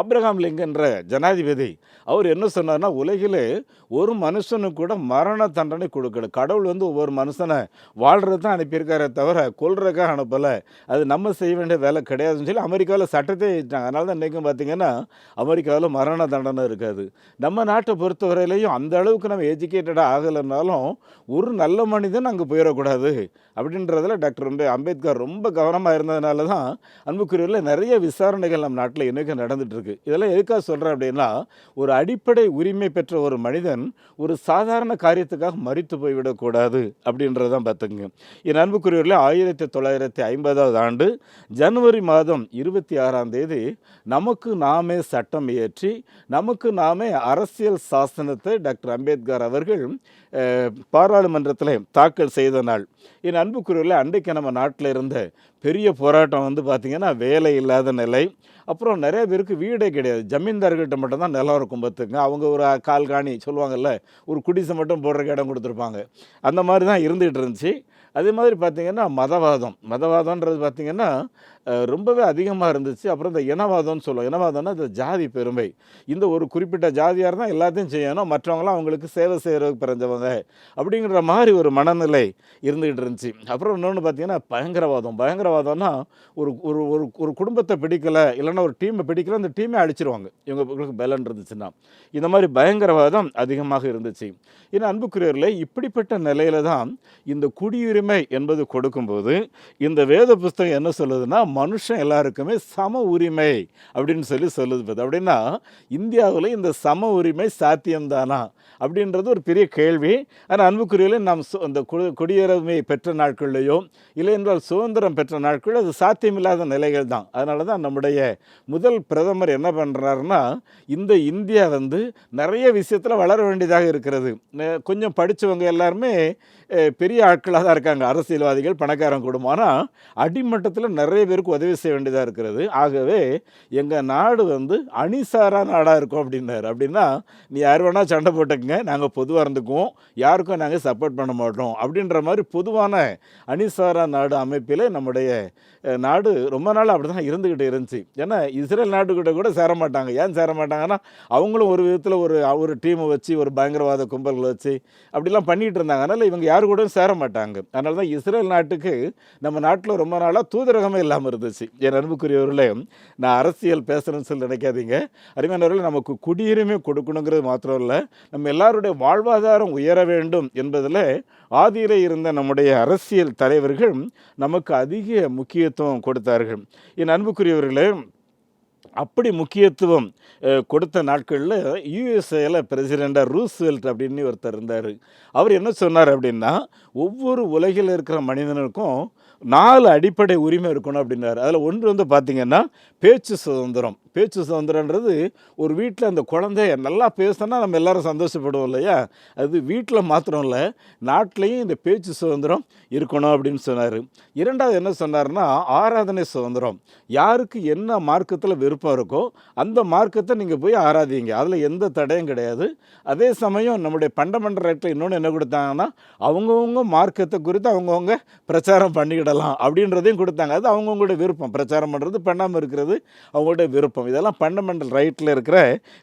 ஆப்ரஹாம் லிங்கன்ற ஜனாதிபதி அவர் என்ன சொன்னார்னா உலகிலே ஒரு மனுஷனுக்கு கூட மரண தண்டனை கொடுக்கல. கடவுள் வந்து ஒவ்வொரு மனுஷனை வாழ்கிறது தான் அனுப்பியிருக்காரே தவிர கொள்றதுக்காக அனுப்பலை. அது நம்ம செய்ய வேண்டிய வேலை கிடையாதுன்னு சொல்லி அமெரிக்காவில் சட்டத்தை வச்சாங்க அதனால தான் இன்றைக்கும் பார்த்திங்கன்னா அமெரிக்காவில் மரண தண்டனை இருக்காது. நம்ம நாட்டை பொறுத்தவரையிலையும் அந்த அளவுக்கு நம்ம எஜுகேட்டடாக ஆகலைன்னாலும் ஒரு நல்ல மனிதன் அங்கே போயிடக்கூடாது. அப்படின்றதில் டாக்டர் அம்பே அம்பேத்கர் ரொம்ப கவனமாக இருந்ததுனால தான் அன்புக்குரியவில் நிறைய விசாரணைகள் நம்ம நாட்டில் இன்றைக்கும் நடந்துகிட்ருக்கு இதெல்லாம் எதுக்காக சொல்கிறேன் அப்படின்னா ஒரு அடிப்படை உரிமை பெற்ற ஒரு மனிதன் ஒரு சாதாரண காரியத்துக்காக மறித்து போய்விடக்கூடாது அப்படின்றதான் பார்த்துங்க என் அன்புக்குரியவர்களே ஆயிரத்தி தொள்ளாயிரத்தி ஐம்பதாவது ஆண்டு ஜனவரி மாதம் இருபத்தி ஆறாம் தேதி நமக்கு நாமே சட்டம் இயற்றி நமக்கு நாமே அரசியல் சாசனத்தை டாக்டர் அம்பேத்கர் அவர்கள் பாராளுமன்றத்தில் தாக்கல் செய்த நாள். என் அன்புக்குரியவர்களே அன்றைக்கு நம்ம நாட்டில் இருந்த பெரிய போராட்டம் வந்து பார்த்திங்கன்னா வேலை இல்லாத நிலை. அப்புறம் நிறைய பேருக்கு வீடே கிடையாது. ஜமீன்தார்கிட்ட மட்டும்தான் நிலம் இருக்கும் பார்த்துங்க அவங்க ஒரு கால் காணி சொல்லுவாங்கல்ல ஒரு குடிசை மட்டும் போடுறக்கு இடம் கொடுத்துருப்பாங்க. அந்த மாதிரி தான் இருந்துகிட்டு இருந்துச்சு. அதே மாதிரி பார்த்திங்கன்னா மதவாதம். மதவாதம்ன்றது பார்த்திங்கன்னா ரொம்பவே அதிகமாக இருந்துச்சு. அப்புறம் இந்த இனவாதம்னு சொல்லுவோம். இனவாதம்னா இந்த ஜாதி பெருமை. இந்த ஒரு குறிப்பிட்ட ஜாதியாக இருந்தால் எல்லாத்தையும் செய்யணும். மற்றவங்களாம் அவங்களுக்கு சேவை செய்கிறதுக்கு பிறந்தவங்க அப்படிங்கிற மாதிரி ஒரு மனநிலை இருந்துகிட்டு இருந்துச்சு. அப்புறம் இன்னொன்று பார்த்தீங்கன்னா பயங்கரவாதம். பயங்கரவாதம்னா ஒரு ஒரு ஒரு ஒரு குடும்பத்தை பிடிக்கலை இல்லைன்னா ஒரு டீமை பிடிக்கல அந்த டீமே அழிச்சிருவாங்க. இவங்களுக்கு பலன் இருந்துச்சுன்னா. இந்த மாதிரி பயங்கரவாதம் அதிகமாக இருந்துச்சு. ஏன்னா அன்புக்குரியவர்களே இப்படிப்பட்ட நிலையில தான் இந்த குடியுரிமை என்பது கொடுக்கும்போது இந்த வேத புஸ்தகம் என்ன சொல்லுதுன்னா மனுஷன் எல்லாருக்குமே சம உரிமை அப்படின்னு சொல்லி சொல்லுது. பார்த்து அப்படின்னா இந்தியாவில் இந்த சம உரிமை சாத்தியம்தானா? அப்படின்றது ஒரு பெரிய கேள்வி. ஆனால் அன்புக்குரியவில் நாம் சு- அந்த கு- குடியுரிமை பெற்ற நாட்கள்லேயோ இல்லை என்றால் சுதந்திரம் பெற்ற நாட்களில் அது சாத்தியமில்லாத நிலைகள் தான் அதனால தான் நம்முடைய முதல் பிரதமர் என்ன பண்ணுறாருன்னா இந்த இந்தியா வந்து நிறைய விஷயத்தில் வளர வேண்டியதாக இருக்கிறது. கொஞ்சம் படித்தவங்க எல்லாருமே பெரிய ஆட்களாக தான் இருக்காங்க. அரசியல்வாதிகள் பணக்காரன் குடும்பம் ஆனால் அடிமட்டத்தில் நிறைய பேருக்கு உதவி செய்ய வேண்டியதாக இருக்கிறது. ஆகவே எங்கள் நாடு வந்து அணிசாரா நாடாக இருக்கும் அப்படின்னாரு. அப்படின்னா நீ யார் வேணால் சண்டை போட்டுக்குங்க. நாங்கள் பொதுவாக இருந்துக்குவோம். யாருக்கும் நாங்கள் சப்போர்ட் பண்ண மாட்டோம். அப்படின்ற மாதிரி பொதுவான அணிசாரா நாடு அமைப்பில் நம்முடைய நாடு ரொம்ப நாள் அப்படி தான் இருந்துக்கிட்டு இருந்துச்சு. ஏன்னா இஸ்ரேல் நாட்டுக்கிட்ட கூட சேர மாட்டாங்க ஏன் சேர மாட்டாங்கன்னா அவங்களும் ஒரு விதத்தில் ஒரு ஒரு டீமை வச்சு ஒரு பயங்கரவாத கும்பல்களை வச்சு அப்படிலாம் பண்ணிகிட்டு இருந்தாங்க. அதனால் இவங்க யாரு கூடயும் சேர மாட்டாங்க அதனால தான் இஸ்ரேல் நாட்டுக்கு நம்ம நாட்டில் ரொம்ப நாளாக தூதரகமே இல்லாமல் இருந்துச்சு. என் அன்புக்குரியவர்களே நான் அரசியல் பேசுகிறேன்னு சொல்லி நினைக்காதீங்க. அருமையானவர்கள் நமக்கு குடியுரிமை கொடுக்கணுங்கிறது மாத்திரம் இல்லை. நம்ம எல்லாருடைய வாழ்வாதாரம் உயர வேண்டும் என்பதில் ஆதியிலே இருந்த நம்முடைய அரசியல் தலைவர்கள் நமக்கு அதிக முக்கியத்துவம் கொடுத்தார்கள். என் அன்புக்குரியவர்களே அப்படி முக்கியத்துவம் கொடுத்த நாட்களில் யூஎஸ்ஏல பிரசிடெண்டாக ரூஸ்வெல்ட் அப்படின்னு ஒருத்தர் இருந்தார். அவர் என்ன சொன்னார் அப்படின்னா ஒவ்வொரு உலகில் இருக்கிற மனிதனுக்கும் நாலு அடிப்படை உரிமை இருக்கணும் அப்படின்னாரு. அதில் ஒன்று வந்து பார்த்திங்கன்னா பேச்சு சுதந்திரம். பேச்சு சுதந்திரன்றது ஒரு வீட்டில் அந்த குழந்தைய நல்லா பேசினா நம்ம எல்லாரும் சந்தோஷப்படுவோம் இல்லையா? அது வீட்டில் மாத்திரம் இல்லை நாட்டிலையும் இந்த பேச்சு சுதந்திரம் இருக்கணும் அப்படின்னு சொன்னார். இரண்டாவது என்ன சொன்னார்னா ஆராதனை சுதந்திரம். யாருக்கு என்ன மார்க்கத்தில் விருப்பம் இருக்கோ அந்த மார்க்கத்தை நீங்கள் போய் ஆராதிங்க. அதில் எந்த தடையும் கிடையாது. அதே சமயம் நம்முடைய பண்டமன்ற ரேட்டில் இன்னொன்று என்ன கொடுத்தாங்கன்னா அவங்கவுங்க மார்க்கத்தை குறித்து அவங்கவுங்க பிரச்சாரம் விடலாம் அப்படின்றதையும் கொடுத்தாங்க. அது அவங்கவுங்களோட விருப்பம். பிரச்சாரம் பண்ணுறது பண்ணாமல் இருக்கிறது அவங்களோட விருப்பம். இதெல்லாம் ஃபண்டமெண்டல் ரைட்டில் இருக்கிற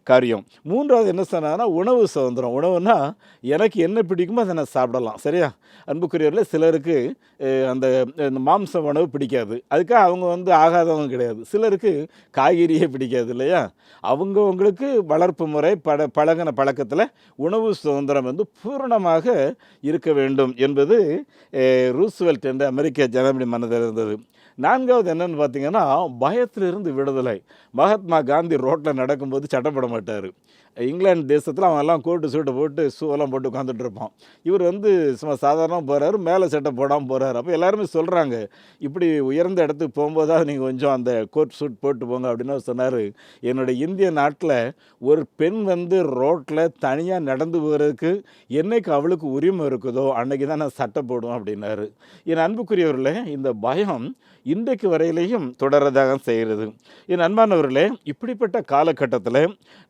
காரியம். மூன்றாவது என்ன சொன்னாங்கன்னா உணவு சுதந்திரம். உணவுனா எனக்கு என்ன பிடிக்குமோ அதை நான் சாப்பிடலாம். சரியா? அன்புக்குரியவரில் சிலருக்கு அந்த இந்த மாம்ச உணவு பிடிக்காது. அதுக்காக அவங்க வந்து ஆகாதவங்க கிடையாது. சிலருக்கு காய்கறியே பிடிக்காது இல்லையா? அவங்கவுங்களுக்கு வளர்ப்பு முறை பட பழகின பழக்கத்தில் உணவு சுதந்திரம் வந்து பூரணமாக இருக்க வேண்டும் என்பது ரூஸ்வெல்ட் என்ற அமெரிக்க ஜனாதிபதி மனதில் இருந்தது. நான்காவது என்னன்னு பார்த்தீங்கன்னா பயத்திலிருந்து விடுதலை. மகாத்மா காந்தி ரோட்டில் நடக்கும்போது சட்டப்பட மாட்டார். இங்கிலாந்து தேசத்தில் அவன் எல்லாம் கோட்டு சூட்டை போட்டு ஷூவெல்லாம் போட்டு உட்காந்துட்டு இருப்பான். இவர் வந்து சும்மா சாதாரணமாக போகிறாரு மேலே சட்டை போடாமல் போகிறாரு அப்போ எல்லாருமே சொல்கிறாங்க இப்படி உயர்ந்த இடத்துக்கு போகும்போதாவது நீங்கள் கொஞ்சம் அந்த கோட் சூட் போட்டு போங்க அப்படின்னு அவர் சொன்னார். என்னுடைய இந்திய நாட்டில் ஒரு பெண் வந்து ரோட்டில் தனியாக நடந்து போகிறதுக்கு என்னைக்கு அவளுக்கு உரிமை இருக்குதோ அன்னைக்கு தான் நான் சட்டை போடுவேன் அப்படின்னாரு. என் அன்புக்குரியவர்களே இந்த பயம் இன்றைக்கு வரையிலையும் தொடரதாக செய்கிறது. என் அன்பானவர்களே இப்படிப்பட்ட காலகட்டத்தில்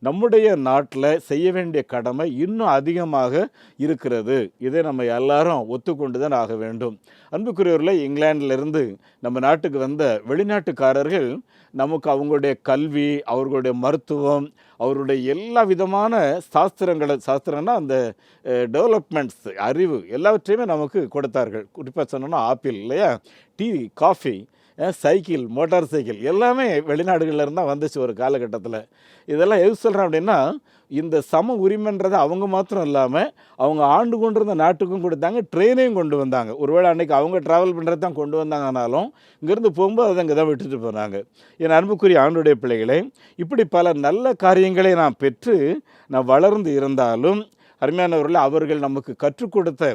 நம்முடைய நாட்டில் செய்ய வேண்டிய கடமை இன்னும் அதிகமாக இருக்கிறது. இதை நம்ம எல்லாரும் ஒத்துக்கொண்டு தான் ஆக வேண்டும். அன்புக்குரியவரில் இங்கிலாண்டிலிருந்து நம்ம நாட்டுக்கு வந்த வெளிநாட்டுக்காரர்கள் நமக்கு அவங்களுடைய கல்வி அவர்களுடைய மருத்துவம் அவருடைய எல்லா விதமான சாஸ்திரங்களை சாஸ்திரம்னா அந்த டெவலப்மெண்ட்ஸ் அறிவு எல்லாவற்றையுமே நமக்கு கொடுத்தார்கள். குறிப்பாக சொன்னோன்னா ஆப்பிள் இல்லையா? Tea coffee cycle motor cycle எல்லாமே வெளிநாடுகளில் தான் வந்துச்சு ஒரு காலகட்டத்தில். இதெல்லாம் எது சொல்கிறேன் அப்படின்னா இந்த சம உரிமைன்றதை அவங்க மாத்திரம் இல்லாமல் அவங்க ஆண்டு கொண்டிருந்த நாட்டுக்கும் கொடுத்தாங்க ட்ரெயினையும் கொண்டு வந்தாங்க. ஒருவேளை அன்றைக்கி அவங்க ட்ராவல் பண்ணுறது தான் கொண்டு வந்தாங்கனாலும் இங்கேருந்து போகும்போது அதை அங்கே தான் விட்டுட்டு போனாங்க. என் அன்புக்குரிய ஆண்டுடைய பிள்ளைகளே இப்படி பல நல்ல காரியங்களை நான் பெற்று நான் வளர்ந்து இருந்தாலும் அருமையானவர்கள் அவர்கள் நமக்கு கற்றுக் கொடுத்த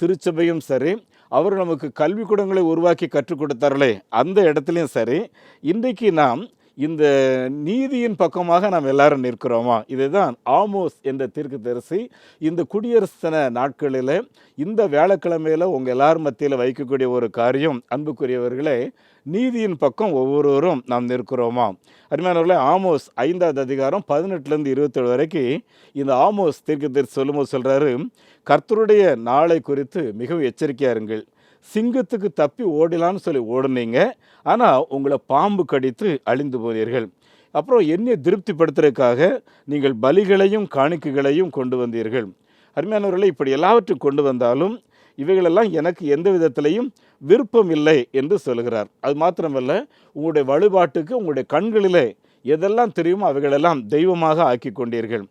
திருச்சபையும் சரி அவர் நமக்கு கல்விக்கூடங்களை உருவாக்கி கற்றுக் கொடுத்தார்களே அந்த இடத்துலையும் சரி இன்றைக்கு நாம் இந்த நீதியின் பக்கமாக நாம் எல்லாரும் நிற்கிறோமா? இதுதான் ஆமோஸ் என்ற தீர்க்கதரிசி. இந்த குடியரசு தின நாட்களில் இந்த வேலைக்கிழமையில் உங்கள் எல்லார் மத்தியில் வைக்கக்கூடிய ஒரு காரியம். அன்புக்குரியவர்களே நீதியின் பக்கம் ஒவ்வொருவரும் நாம் நிற்கிறோமா? அருமையானவர்களே ஆமோஸ் ஐந்தாவது அதிகாரம் பதினெட்டுலேருந்து இருபத்தேழு வரைக்கும் இந்த ஆமோஸ் தீர்க்கத்தை சொல்லும்போது சொல்கிறாரு கர்த்தருடைய நாளை குறித்து மிகவும் எச்சரிக்கையாக இருங்கள். சிங்கத்துக்கு தப்பி ஓடலான்னு சொல்லி ஓடுனீங்க ஆனால் உங்களை பாம்பு கடித்து அழிந்து போனீர்கள். அப்புறம் என்னை திருப்திப்படுத்துறதுக்காக நீங்கள் பலிகளையும் காணிக்கைகளையும் கொண்டு வந்தீர்கள். அருமையானவர்களை இப்படி எல்லாவற்றையும் கொண்டு வந்தாலும் இவைகளெல்லாம் எனக்கு எந்த விதத்திலையும் விருப்பம் இல்லை என்று சொல்கிறார். அது மாத்திரமல்ல உங்களுடைய வழிபாட்டுக்கு உங்களுடைய கண்களிலே எதெல்லாம் தெரியுமோ அவைகளெல்லாம் தெய்வமாக ஆக்கி கொண்டீர்கள்.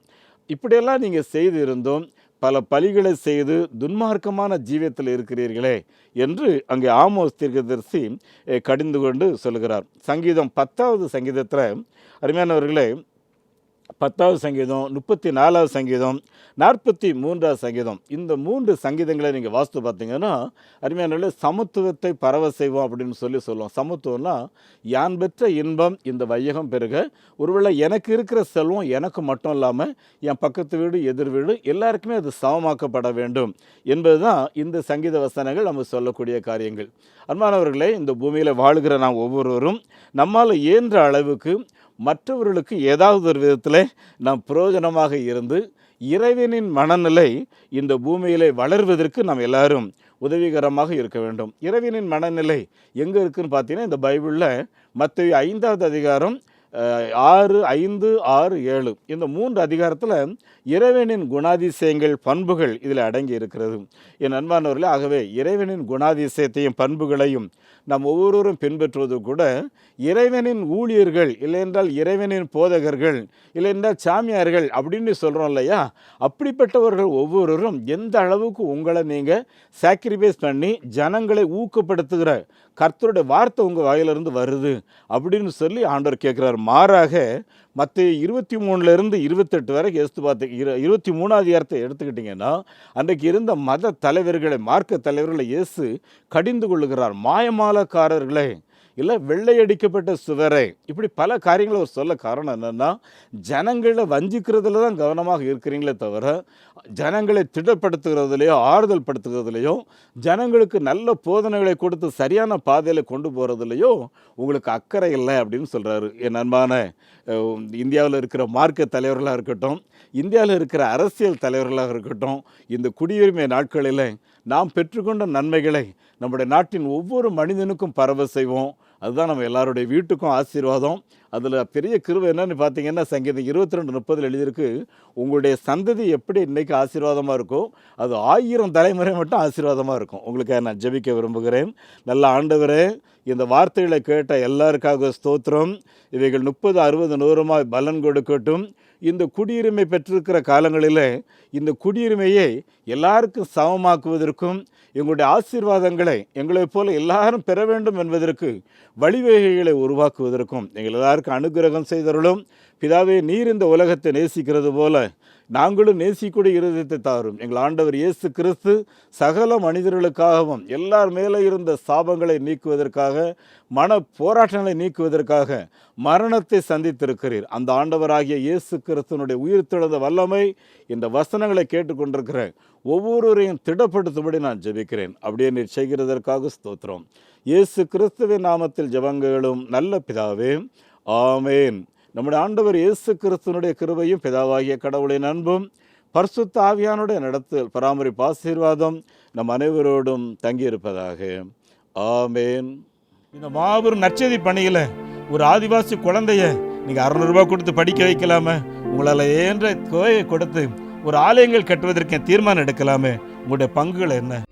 இப்படியெல்லாம் நீங்கள் செய்திருந்தோம் பல பலிகளை செய்து துன்மார்க்கமான ஜீவியத்தில் இருக்கிறீர்களே என்று அங்கே ஆமோஸ் தீர்க்கதரிசி கடிந்து கொண்டு சொல்லுகிறார் சங்கீதம் பத்தாவது சங்கீதத்தில் அருமையானவர்களே பத்தாவது சங்கீதம் முப்பத்தி நாலாவது சங்கீதம் நாற்பத்தி மூன்றாவது சங்கீதம். இந்த மூன்று சங்கீதங்களை நீங்கள் வாஸ்து பார்த்தீங்கன்னா அருமையான சமத்துவத்தை பரவ செய்வோம் அப்படின்னு சொல்லி சொல்லுவோம். சமத்துவம்னா யான் பெற்ற இன்பம் இந்த வையகம் பெருக. ஒருவேளை எனக்கு இருக்கிற செல்வம் எனக்கு மட்டும் இல்லாமல் என் பக்கத்து வீடு எதிர் வீடு எல்லாருக்குமே அது சமமாக்கப்பட வேண்டும் என்பது தான் இந்த சங்கீத வசனங்கள் நம்ம சொல்லக்கூடிய காரியங்கள். அன்பானவர்களே இந்த பூமியில் வாழுகிற நாம் ஒவ்வொருவரும் நம்மால் இயன்ற அளவுக்கு மற்றவர்களுக்கு ஏதாவது ஒரு விதத்தில் நாம் பிரயோஜனமாக இருந்து இறைவனின் மனநிலை இந்த பூமியிலே வளர்வதற்கு நாம் எல்லாரும் உதவிகரமாக இருக்க வேண்டும். இறைவனின் மனநிலை எங்கே இருக்குதுன்னு பார்த்தீங்கன்னா இந்த பைபிளில் மற்ற ஐந்தாவது அதிகாரம் ஆறு ஐந்து ஆறு ஏழு. இந்த மூன்று அதிகாரத்தில் இறைவனின் குணாதிசயங்கள் பண்புகள் இதில் அடங்கி இருக்கிறது. என் அன்பானவர்களே ஆகவே இறைவனின் குணாதிசயத்தையும் பண்புகளையும் நாம் ஒவ்வொருவரும் பின்பற்றுவது கூட இறைவனின் ஊழியர்கள் இல்லையென்றால் இறைவனின் போதகர்கள் இல்லையென்றால் சாமியார்கள் அப்படின்னு சொல்கிறோம் இல்லையா? அப்படிப்பட்டவர்கள் ஒவ்வொருவரும் எந்த அளவுக்கு உங்களை நீங்கள் சாக்ரிஃபைஸ் பண்ணி ஜனங்களை ஊக்கப்படுத்துகிற கர்த்தருடைய வார்த்தை உங்கள் வாயிலிருந்து வருது அப்படின்னு சொல்லி ஆண்டவர் கேட்குறாரு. மாறாக மற்ற இருபத்தி மூணுலேருந்து இருபத்தெட்டு வரைக்கும் எடுத்து பார்த்து இரு இருபத்தி மூணாவது அதிகாரத்தை எடுத்துக்கிட்டிங்கன்னா அன்றைக்கு இருந்த மத தலைவர்களை மார்க்க தலைவர்களை இயேசு கடிந்து கொள்ளுகிறார். மாயமாலக்காரர்களே இல்லை வெள்ளையடிக்கப்பட்ட சுவரை. இப்படி பல காரியங்களை அவர் சொல்ல காரணம் என்னென்னா ஜனங்களை வஞ்சிக்கிறதுல தான் கவனமாக இருக்கிறீங்களே தவிர ஜனங்களை திடப்படுத்துகிறதுலையோ ஆறுதல் படுத்துகிறதுலையோ ஜனங்களுக்கு நல்ல போதனைகளை கொடுத்து சரியான பாதையில் கொண்டு போகிறதுலையோ உங்களுக்கு அக்கறை இல்லை அப்படின்னு சொல்கிறாரு என் அன்பான இந்தியாவில் இருக்கிற மார்க்க தலைவர்களாக இருக்கட்டும் இந்தியாவில் இருக்கிற அரசியல் தலைவர்களாக இருக்கட்டும் இந்த குடியுரிமை நாட்களில் நாம் பெற்றுக்கொண்ட நன்மைகளை நம்முடைய நாட்டின் ஒவ்வொரு மனிதனுக்கும் பரவ செய்வோம். அதுதான் நம்ம எல்லாருடைய வீட்டுக்கும் ஆசீர்வாதம். அதில் பெரிய கிருவை என்னன்னு பார்த்தீங்கன்னா சங்கீதம் இருபத்தி ரெண்டு முப்பதில் எழுதியிருக்கு உங்களுடைய சந்ததி எப்படி இன்றைக்கி ஆசீர்வாதமாக இருக்கோ அது ஆயிரம் தலைமுறை மட்டும் ஆசீர்வாதமாக இருக்கும். உங்களுக்கு நான் ஜெபிக்க விரும்புகிறேன். நல்ல ஆண்டவரே இந்த வார்த்தைகளை கேட்ட எல்லாருக்காக ஸ்தோத்திரம். இவைகள் முப்பது அறுபது நூறுமாய் பலன் கொடுக்கட்டும். இந்த குடியுரிமை பெற்றிருக்கிற காலங்களில் இந்த குடியுரிமையை எல்லாருக்கும் சமமாக்குவதற்கும் எங்களுடைய ஆசீர்வாதங்களை எங்களைப் போல எல்லாரும் பெற வேண்டும் என்பதற்கு வழிவகைகளை உருவாக்குவதற்கும் எங்கள் எல்லாருக்கும் அனுகிரகம் செய்தருளும் பிதாவே நீர் இந்த உலகத்தை நேசிக்கிறது போல நாங்களும் நேசிக்கூடிய இருதயத்தை தாரும். எங்கள் ஆண்டவர் இயேசு கிறிஸ்து சகல மனிதர்களுக்காகவும் எல்லார் மேலே இருந்த சாபங்களை நீக்குவதற்காக மன போராட்டங்களை நீக்குவதற்காக மரணத்தை சந்தித்திருக்கிறீர். அந்த ஆண்டவராகிய இயேசு கிறிஸ்துவனுடைய உயிர்த்தெழுந்த வல்லமை இந்த வசனங்களை கேட்டுக்கொண்டிருக்கிற ஒவ்வொருவரையும் திடப்படுத்தும்படி நான் ஜெபிக்கிறேன். அப்படியே நீர் செய்கிறதற்காக ஸ்தோத்திரம். இயேசு கிறிஸ்துவின் நாமத்தில் ஜபங்களும் நல்ல பிதாவே ஆமேன். நம்முடைய ஆண்டவர் இயேசு கிறிஸ்துவனுடைய கிருபையும் பிதாவாகிய கடவுளின் அன்பும் பர்சுத்த ஆவியானுடைய நடத்தல் பராமரிப்பு ஆசீர்வாதம் நம் அனைவரோடும் தங்கியிருப்பதாக. ஆமேன். இந்த மாபெரும் நற்செய்தி பணியில் ஒரு ஆதிவாசி குழந்தைய நீங்கள் அறநூறுபா கொடுத்து படிக்க வைக்கலாமே. உங்களால் ஏன்ற கோயை கொடுத்து ஒரு ஆலயங்கள் கட்டுவதற்கு தீர்மானம் எடுக்கலாமே. உங்களுடைய பங்குகள் என்ன?